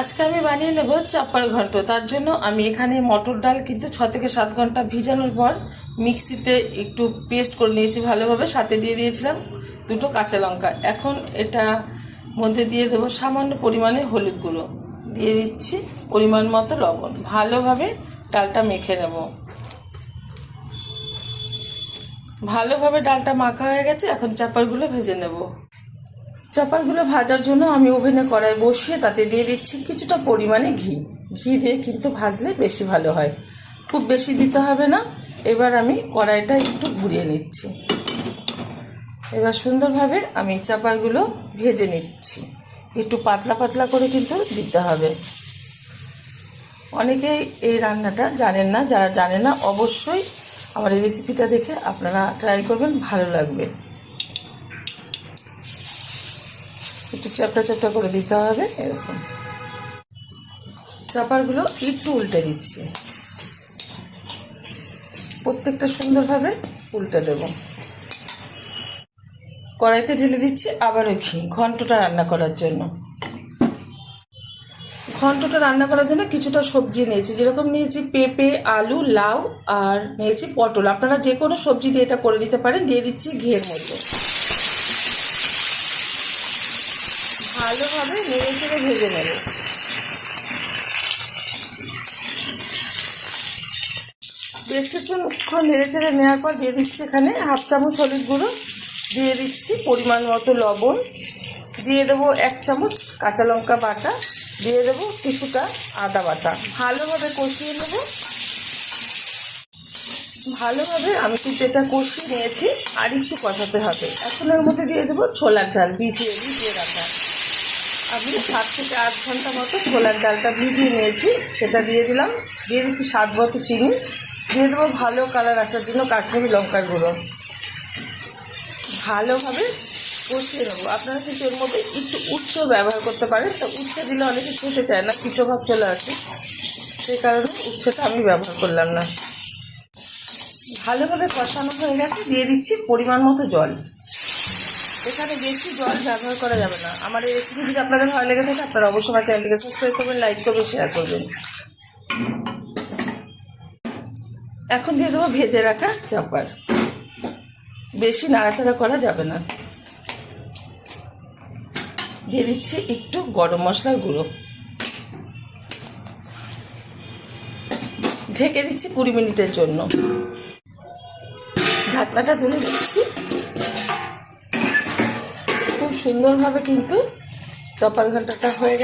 আজকে আমি বানিয়ে নেব চাপ্পার ঘন্ট। তার জন্য আমি এখানে মটর ডাল কিন্তু ছ থেকে সাত ঘণ্টা ভিজানোর পর মিক্সিতে একটু পেস্ট করে নিয়েছি ভালোভাবে। সাথে দিয়ে দিয়েছিলাম দুটো কাঁচা লঙ্কা। এখন এটা মধ্যে দিয়ে দেবো সামান্য পরিমাণে হলুদ গুঁড়ো। দিয়ে দিচ্ছি পরিমাণ মতো লবণ। ভালোভাবে ডালটা মেখে নেব। ভালোভাবে ডালটা মাখা হয়ে গেছে। এখন চাপারগুলো ভেজে নেব। চাপারগুলো ভাজার জন্য আমি ওভেনে কড়াই বসিয়ে তাতে দিয়ে দিচ্ছি কিছুটা পরিমাণে ঘি। ঘি দিয়ে কিন্তু ভাজলে বেশি ভালো হয়। খুব বেশি দিতে হবে না। এবার আমি কড়াইটা একটু ঘুরিয়ে নিচ্ছি। এবার সুন্দরভাবে আমি চাপারগুলো ভেজে নিচ্ছি। একটু পাতলা পাতলা করে কিন্তু দিতে হবে। অনেকেই এই রান্নাটা জানেন না। যারা জানে না, অবশ্যই আমার এই রেসিপিটা দেখে আপনারা ট্রাই করবেন, ভালো লাগবে। একটু চ্যাপটা চ্যাপটা করে দিতে হবে, এরকম। চাপারগুলো একটু উল্টে দিচ্ছি। প্রত্যেকটা সুন্দরভাবে উল্টে দেব। কড়াইতে ঢেলে দিচ্ছি আবারও ঘি, ঘন্টটা রান্না করার জন্য। ঘন্টটা রান্না করার জন্য কিছুটা সবজি নিয়েছি। যেরকম নিয়েছি পেঁপে, আলু, লাউ আর নিয়েছি পটল। আপনারা যে কোনো সবজি দিয়ে এটা করে নিতে পারেন। দিয়ে দিচ্ছি ঘিয়ের মধ্যে। ভালোভাবে নেড়ে চেড়ে ভেজে নেব। বেশ কিছুক্ষণ নেড়ে চেড়ে নেওয়ার পর দিয়ে দিচ্ছি এখানে হাফ চামচ হলুদ গুঁড়ো, দিয়ে দিচ্ছি পরিমাণ মতো লবণ, দিয়ে দেবো এক চামচ কাঁচা লঙ্কা বাটা, দিয়ে দেবো কিছুটা আদা বাটা। ভালোভাবে কষিয়ে নেব। ভালোভাবে আমি কিন্তু এটা কষিয়ে নিয়েছি, আর একটু কষাতে হবে। এখন এর মধ্যে দিয়ে দেবো ছোলার ডাল, ভিজিয়ে ভিজিয়ে রাখা আমি সাত থেকে আট ঘণ্টা মতো ছোলার ডালটা ভিজিয়ে নিয়েছি। সেটা দিয়ে দিলাম। দিয়ে দিচ্ছি স্বাদ মতো চিনি। দিয়ে দেবো ভালো কালার আসার জন্য কাশ্মীরি লঙ্কার গুঁড়ো। ভালোভাবে কষিয়ে নেব। আপনারা কিন্তু এর মধ্যে একটু উচ্চ ব্যবহার করতে পারেন। তো উচ্ছে দিলে অনেকে খেতে চায় না কিছু ভাব চলে আসে। সেই কারণে উচ্ছেটা আমি ব্যবহার করলাম না। ভালোভাবে কষানো হয়ে গেছে। দিয়ে দিচ্ছি পরিমাণ মতো জল। এখানে বেশি জল ব্যবহার করা যাবে না। আমার এই রেসিপি যদি আপনাদের ভালো লেগে থাকে, আপনারা অবশ্যই আমার চ্যানেলটিকে সাবস্ক্রাইব করবেন লাইক করবেন শেয়ার করবেন। এখন দিয়ে দেবো ভেজে রাখা চাপার। বেশি নাড়াচাড়া করা যাবে না। দিয়ে দিচ্ছি একটু গরম মশলার গুঁড়ো। ঢেকে দিচ্ছি কুড়ি মিনিটের জন্য। ঢাকনাটা তুলে দিচ্ছি সুন্দরভাবে কিন্তু চপার ঘন্টাটা হয়ে গেছে।